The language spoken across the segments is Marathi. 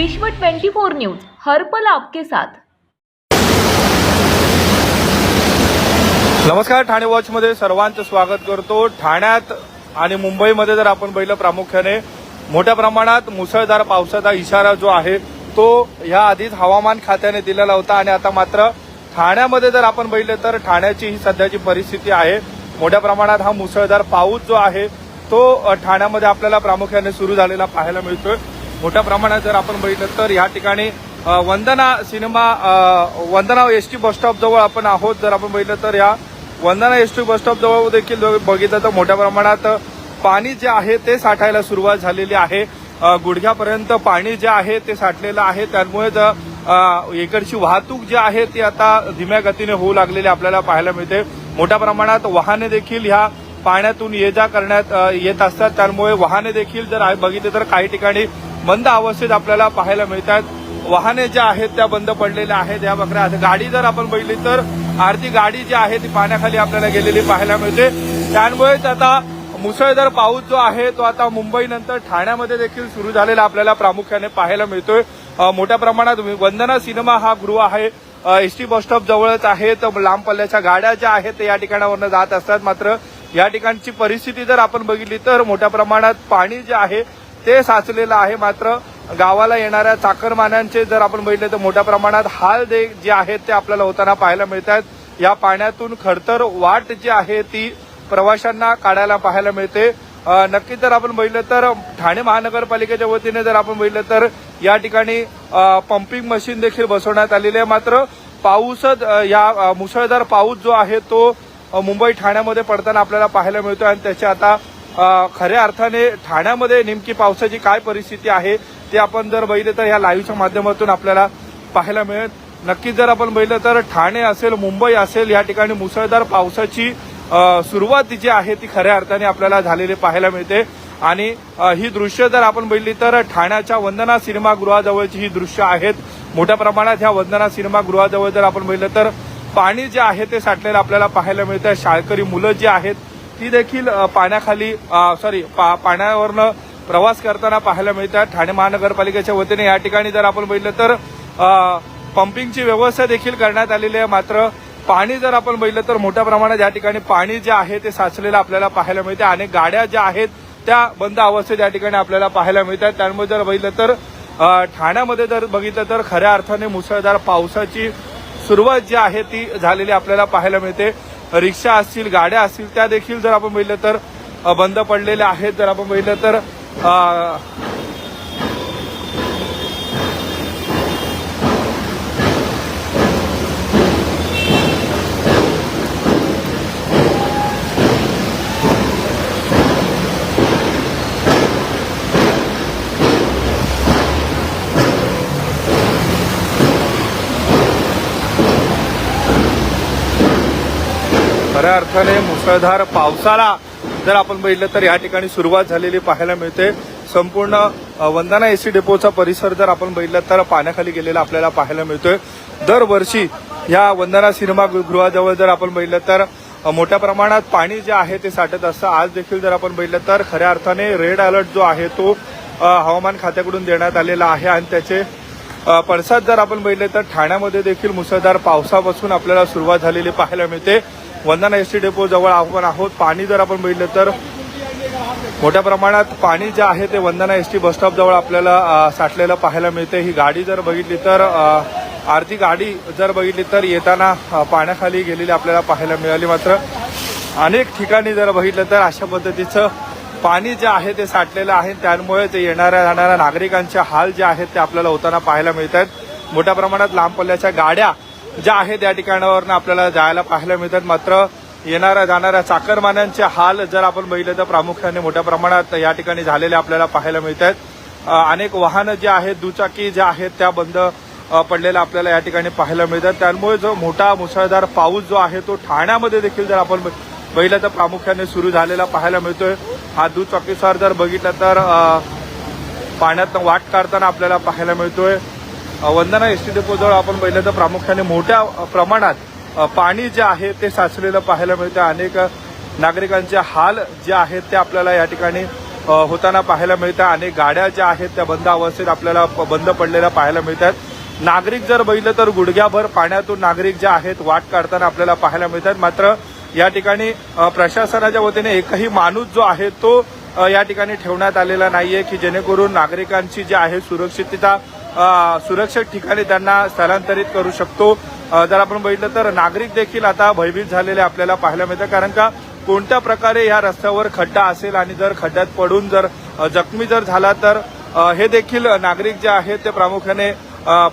विश्व 24 न्यूज हर्पल आपके साथ. नमस्कार ठाणे वॉचमध्ये सर्वांचं स्वागत करतो. ठाण्यात आणि मुंबईमध्ये जर आपण पहिलं प्रामुख्याने मोठ्या प्रमाणात मुसळधार पावसाचा इशारा जो आहे तो ह्या आधीच हवामान खात्याने दिलेला होता. आणि आता मात्र ठाण्यामध्ये जर आपण बघितलं तर ठाण्याची ही सध्याची परिस्थिती आहे. मोठ्या प्रमाणात हा मुसळधार पाऊस जो आहे तो ठाण्यामध्ये आपल्याला प्रामुख्याने सुरू झालेला पाहायला मिळतोय. मोठ्या प्रमाणात जर आपण बघितलं तर या ठिकाणी Vandana cinema Vandana S T bus stop जवळ आपण आहोत. जर आपण बघितलं तर या वंदना एस टी बसस्टॉप जवळ देखील बघितलं तर मोठ्या प्रमाणात पाणी जे आहे ते साठायला सुरुवात झालेली आहे. गुडघ्यापर्यंत पाणी जे आहे ते साठलेलं आहे. त्यामुळे ज- इकडची वाहतूक जी आहे ती आता धीम्या गतीने होऊ लागलेली आपल्याला पाहायला मिळते. मोठ्या प्रमाणात वाहने देखील ह्या पाण्यातून ये जा करण्यात येत असतात. त्यामुळे वाहने देखील जर आहे- बघितले तर काही ठिकाणी बंद अवस्थेत आपल्याला पाहायला मिळतात. वाहने ज्या आहेत त्या बंद पडलेल्या आहेत. या बकऱ्या गाडी जर आपण बघितली तर अर्धी गाडी जी आहे ती पाण्याखाली आपल्याला गेलेली पाहायला मिळते. त्यामुळेच आता मुसळधार पाऊस जो आहे तो आता मुंबईनंतर ठाण्यामध्ये देखील सुरू झालेला आपल्याला प्रामुख्याने पाहायला मिळतोय. मोठ्या प्रमाणात वंदना सिनेमा हा गृह आहे. एस टी बसस्टॉप जवळच आहे. तर लांब पल्ल्याच्या गाड्या ज्या आहेत या ठिकाणावरनं जात असतात. मात्र या ठिकाणची परिस्थिती जर आपण बघितली तर मोठ्या प्रमाणात पाणी जे आहे ते साचलेलं आहे. मात्र गावाला येणाऱ्या चाकरमान्यांचे जर आपण बघितले तर मोठ्या प्रमाणात हाल दे जे आहेत ते आपल्याला होताना पाहायला मिळत आहेत या पाण्यातून खडतर वाट जी आहे ती प्रवाशांना काढायला पाहायला मिळते. नक्की नक्कीच जर आपण बघितलं तर ठाणे महानगरपालिकेच्या वतीने जर आपण बघितलं तर या ठिकाणी पंपिंग मशीन देखील बसवण्यात आलेली आहे. मात्र पाऊसच या मुसळधार पाऊस जो आहे तो मुंबई ठाण्यामध्ये पडताना आपल्याला पाहायला मिळतो आणि त्याचे आता खऱ्या अर्थाने ठाण्यामध्ये नेमकी पावसाची काय परिस्थिती आहे ते आपण जर बघितलं तर या लाईव्हच्या माध्यमातून आपल्याला पाहायला मिळेल. नक्कीच जर आपण बघितलं तर ठाणे असेल मुंबई असेल या ठिकाणी मुसळधार पावसाची सुरुवात जी आहे ती खऱ्या अर्थाने आपल्याला झालेली पाहायला मिळते. आणि ही दृश्य जर आपण बघितली तर ठाण्याच्या वंदना सिनेमागृहाजवळची ही दृश्य आहेत. मोठ्या प्रमाणात ह्या वंदना सिनेमागृहाजवळ जर आपण बघितलं तर पाणी जे आहे ते साठलेलं आपल्याला पाहायला मिळतं शाळकरी मुलं जी आहेत ती देखील पाण्याखाली सॉरी पाण्यावरनं प्रवास करताना पाहायला मिळतात. ठाणे महानगरपालिकेच्या वतीने या ठिकाणी जर आपण बघितलं तर पंपिंगची व्यवस्था देखील करण्यात आलेली आहे. मात्र पाणी जर आपण बघितलं तर मोठ्या प्रमाणात या ठिकाणी पाणी जे आहे ते साचलेलं आपल्याला पाहायला मिळते. अनेक गाड्या ज्या आहेत त्या बंद अवस्थेत या ठिकाणी आपल्याला पाहायला मिळतात. त्यामुळे जर बघितलं तर ठाण्यामध्ये जर बघितलं तर खऱ्या अर्थाने मुसळधार पावसाची सुरुवात जी आहे ती झालेली आपल्याला पाहायला मिळते. रिक्षा असतील गाड्या असतील त्या देखील जर आपण बघितलं तर बंद पडलेल्या आहेत. जर आपण बघितलं तर खऱ्या अर्थाने मुसळधार पावसाला जर आपण बघितलं तर या ठिकाणी सुरुवात झालेली पाहायला मिळते. संपूर्ण वंदना एसी डेपोचा परिसर जर आपण बघितलं तर पाण्याखाली गेलेला आपल्याला पाहायला मिळतोय. दरवर्षी या वंदना सिनेमा गृहाजवळ जर आपण बघितलं तर मोठ्या प्रमाणात पाणी जे आहे ते साठत असतं. आज देखील जर आपण बघितलं तर खऱ्या अर्थाने रेड अलर्ट जो आहे तो हवामान खात्याकडून देण्यात आलेला आहे आणि त्याचे पडसाद जर आपण बघितले तर ठाण्यामध्ये देखील मुसळधार पावसापासून आपल्याला सुरुवात झालेली पाहायला मिळते. वंदना एस टी डेपो जवळ आपण आहोत. पाणी जर आपण बघितलं तर मोठ्या प्रमाणात पाणी जे आहे ते वंदना एस टी बसस्टॉपजवळ आपल्याला साठलेलं पाहायला मिळते ही गाडी जर बघितली तर आरती गाडी जर बघितली तर येताना पाण्याखाली गेलेली आपल्याला पाहायला मिळाली मात्र. अनेक ठिकाणी जर बघितलं तर अशा पद्धतीचं पाणी जे आहे ते साठलेलं आहे. त्यामुळे ते येणाऱ्या जाणाऱ्या नागरिकांचे हाल जे आहेत ते आपल्याला होताना पाहायला मिळत आहेत मोठ्या प्रमाणात लांब पल्ल्याच्या गाड्या ज्या आहेत या ठिकाणावरनं आपल्याला जायला पाहायला मिळतात. मात्र येणाऱ्या जाणाऱ्या चाकरमान्यांचे हाल जर आपण बघितलं तर प्रामुख्याने मोठ्या प्रमाणात या ठिकाणी झालेले आपल्याला पाहायला मिळत आहेत अनेक वाहनं जे आहेत दुचाकी ज्या आहेत त्या बंद पडलेल्या आपल्याला या ठिकाणी पाहायला मिळतात. त्यामुळे जो मोठा मुसळधार पाऊस जो आहे तो ठाण्यामध्ये देखील जर आपण बघितलं तर प्रामुख्याने सुरू झालेला पाहायला मिळतोय. हा दुचाकीसार जर बघितलं तर पाण्यात वाट काढताना आपल्याला पाहायला मिळतोय. वंदना एस टी डेपोजवळ आपण बघितलं तर प्रामुख्याने मोठ्या प्रमाणात पाणी जे आहे ते साचलेलं पाहायला मिळतं. अनेक नागरिकांचे हाल जे आहेत ते आपल्याला या ठिकाणी होताना पाहायला मिळतं. अनेक गाड्या ज्या आहेत त्या बंद अवस्थेत आपल्याला प- बंद पडलेल्या पाहायला मिळतात. नागरिक जर बघितलं तर गुडघ्याभर पाण्यातून नागरिक जे आहेत वाट काढताना आपल्याला पाहायला मिळतात. मात्र या ठिकाणी प्रशासनाच्या वतीने एकही माणूस जो आहे तो या ठिकाणी ठेवण्यात आलेला नाहीये की जेणेकरून नागरिकांची जी आहे सुरक्षितता सुरक्षित ठिकाणी त्यांना स्थलांतरित करू शकतो. जर आपण बघितलं तर नागरिक देखील आता भयभीत झालेले आपल्याला पाहायला मिळतं. कारण का कोणत्या प्रकारे या रस्त्यावर खड्डा असेल आणि जर खड्ड्यात पडून जर जखमी जर झाला तर हे देखील नागरिक जे आहेत ते प्रामुख्याने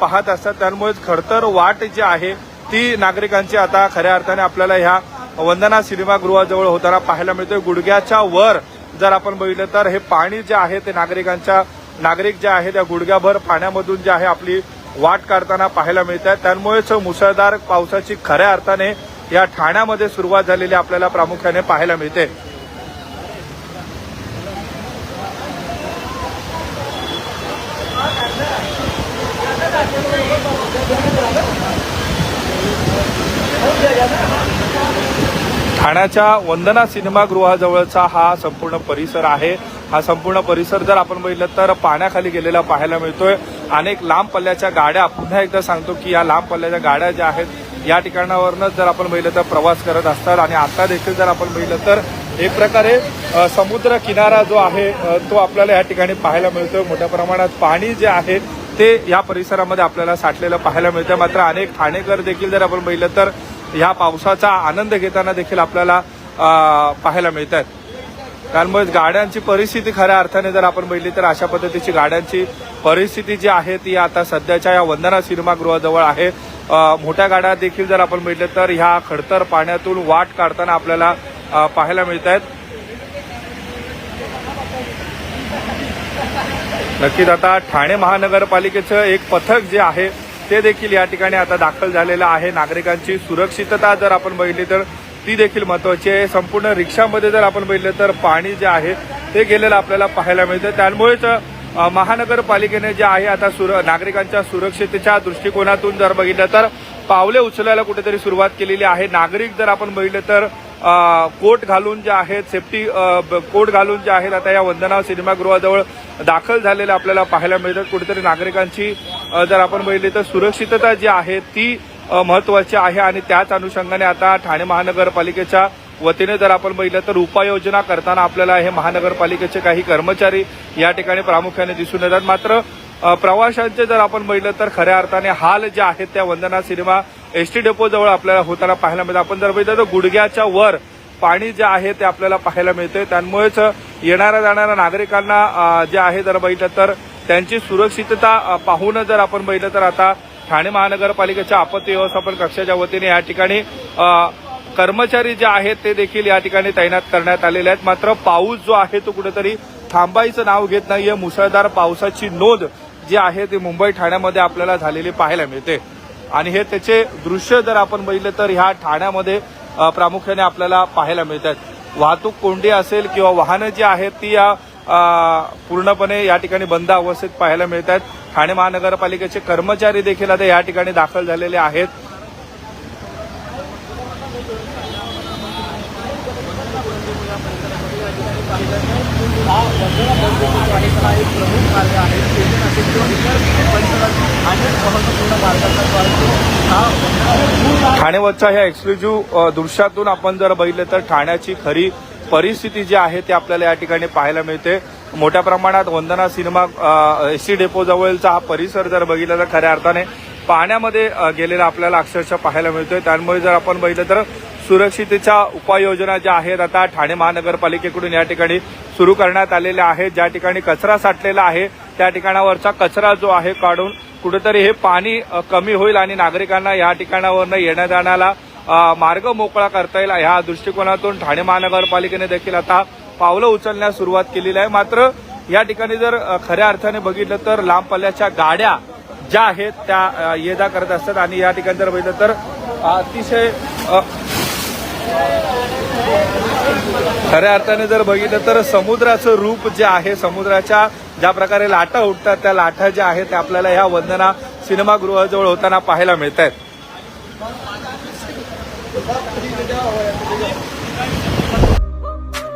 पाहत असतात. त्यामुळेच खडतर वाट जी आहे ती नागरिकांची आता खऱ्या अर्थाने आपल्याला ह्या वंदना सिनेमागृहाजवळ होताना पाहायला मिळतोय. गुडघ्याच्या वर जर आपण बघितलं तर हे पाणी जे आहे ते नागरिकांच्या नागरिक जे आहे त्या गुडघ्याभर पाण्यामधून जे आहे आपली वाट काढताना पाहायला मिळत आहे त्यामुळेच मुसळधार पावसाची खऱ्या अर्थाने या ठाण्यामध्ये सुरुवात झालेली आपल्याला प्रामुख्याने पाहायला मिळते. ठाण्याच्या वंदना सिनेमागृहाजवळचा हा संपूर्ण परिसर आहे. हा संपूर्ण परिसर जर आपण बघितलं तर पाण्याखाली गेलेला पाहायला मिळतोय. अनेक लांब पल्ल्याच्या गाड्या पुन्हा एकदा सांगतो की या लांब पल्ल्याच्या गाड्या ज्या आहेत या ठिकाणावरनच जर आपण बघितलं तर प्रवास करत असतात. आणि आता देखील जर आपण बघितलं तर एक प्रकारे समुद्र किनारा जो आहे तो आपल्याला या ठिकाणी पाहायला मिळतोय. मोठ्या प्रमाणात पाणी जे आहे ते या परिसरामध्ये आपल्याला साठलेलं पाहायला मिळतं मात्र अनेक ठाणेकर देखील जर आपण बघितलं तर ह्या पावसाचा आनंद घेताना देखील आपल्याला पाहायला मिळत आहेत त्यामुळे गाड्यांची परिस्थिती खऱ्या अर्थाने जर आपण बघितली तर अशा पद्धतीची गाड्यांची परिस्थिती जी आहे ती आता सध्याच्या या वंदना सिनेमागृहाजवळ आहे. मोठ्या गाड्या देखील जर आपण बघितलं तर ह्या खडतर पाण्यातून वाट काढताना आपल्याला पाहायला मिळत आहेत नक्कीच आता ठाणे महानगरपालिकेचं एक पथक जे आहे ते देखील या ठिकाणी आता दाखल झालेलं आहे. नागरिकांची सुरक्षितता जर आपण बघितली तर ती देखील महत्वाची आहे. संपूर्ण रिक्षामध्ये जर आपण बघितलं तर पाणी जे आहे ते गेलेलं आपल्याला पाहायला मिळतं. त्यामुळेच महानगरपालिकेने जे आहे आता सुर नागरिकांच्या सुरक्षितेच्या दृष्टिकोनातून जर बघितलं तर पावले उचलायला कुठेतरी सुरुवात केलेली आहे. नागरिक जर आपण बघितलं तर कोट घालून जे आहेत सेफ्टी ब- कोट घालून जे आहेत आता या वंदना सिनेमागृहाजवळ दाखल झालेले आपल्याला पाहायला मिळतात कुठेतरी नागरिकांची जर आपण बघितली तर सुरक्षितता जी आहे ती महत्वाची आहे आणि त्याच अनुषंगाने आता ठाणे महानगरपालिकेच्या वतीने जर आपण बघितलं तर उपाययोजना करताना आपल्याला हे महानगरपालिकेचे काही कर्मचारी या ठिकाणी प्रामुख्याने दिसून येतात. मात्र प्रवाशांचे जर आपण बघितलं तर खऱ्या अर्थाने हाल जे आहेत त्या वंदना सिनेमा एसटी डेपो जवळ आपल्याला होताना पाहायला मिळतं. आपण जर बघितलं तर गुडघ्याच्या वर पाणी जे आहे ते आपल्याला पाहायला मिळते त्यामुळेच येणाऱ्या जाणाऱ्या नागरिकांना जे आहे जर बघितलं तर त्यांची सुरक्षितता पाहून जर आपण बघितलं तर आता ठाणे महानगरपालिकेच्या आपत्ती व्यवस्थापन कक्षाच्या वतीने या ठिकाणी कर्मचारी जे आहेत ते देखील या ठिकाणी तैनात करण्यात आलेले आहेत. मात्र पाऊस जो आहे तो कुठेतरी थांबायचं नाव घेत नाहीये. मुसळधार पावसाची नोंद जी आहे ती मुंबई ठाण्यामध्ये आपल्याला झालेली पाहायला मिळते. आणि हे त्याचे दृश्य जर आपण बघितले तर ह्या ठाण्यामध्ये प्रामुख्याने आपल्याला पाहायला मिळतात वाहतूक कोंडी असेल किंवा वाहनं जी आहेत ती या पूर्णपणे या ठिकाणी बंद अवस्थेत पाहायला मिळतात ठाणे महानगरपालिकेचे कर्मचारी देखील आता या ठिकाणी दाखल झालेले आहेत. ठाणेवरच्या ह्या एक्सक्लुझिव्ह दृश्यातून आपण जर बघितलं तर ठाण्याची खरी परिस्थिती जी आहे ती आपल्याला या ठिकाणी पाहायला मिळते. मोठ्या प्रमाणात Vandana cinema S C depot जवळचा हा परिसर जर बघितला तर खऱ्या अर्थाने पाण्यामध्ये गेलेला आपल्याला अक्षरशः पाहायला मिळतोय. त्यामुळे जर आपण बघितलं तर सुरक्षितेच्या उपाययोजना ज्या आहेत आता ठाणे महानगरपालिकेकडून या ठिकाणी सुरू करण्यात आलेल्या आहेत. ज्या ठिकाणी कचरा साठलेला आहे त्या ठिकाणावरचा कचरा जो आहे काढून कुठेतरी हे पाणी कमी होईल आणि नागरिकांना या ठिकाणावरनं येण्या जाण्याला मार्ग मोकळा करता येईल. ह्या दृष्टिकोनातून ठाणे महानगरपालिकेने देखील आता पावलं उचलण्यास सुरुवात केलेली आहे. मात्र या ठिकाणी जर खऱ्या अर्थाने बघितलं तर लांब पल्ल्याच्या गाड्या ज्या आहेत त्या येदा ये जा करत असतात आणि या ठिकाणी जर बघितलं तर अतिशय खऱ्या अर्थाने जर बघितलं तर समुद्राचं रूप जे आहे समुद्राच्या ज्या प्रकारे लाटा उठतात त्या लाटा ज्या आहेत त्या आपल्याला ह्या वंदना सिनेमागृहाजवळ होताना पाहायला मिळत आहेत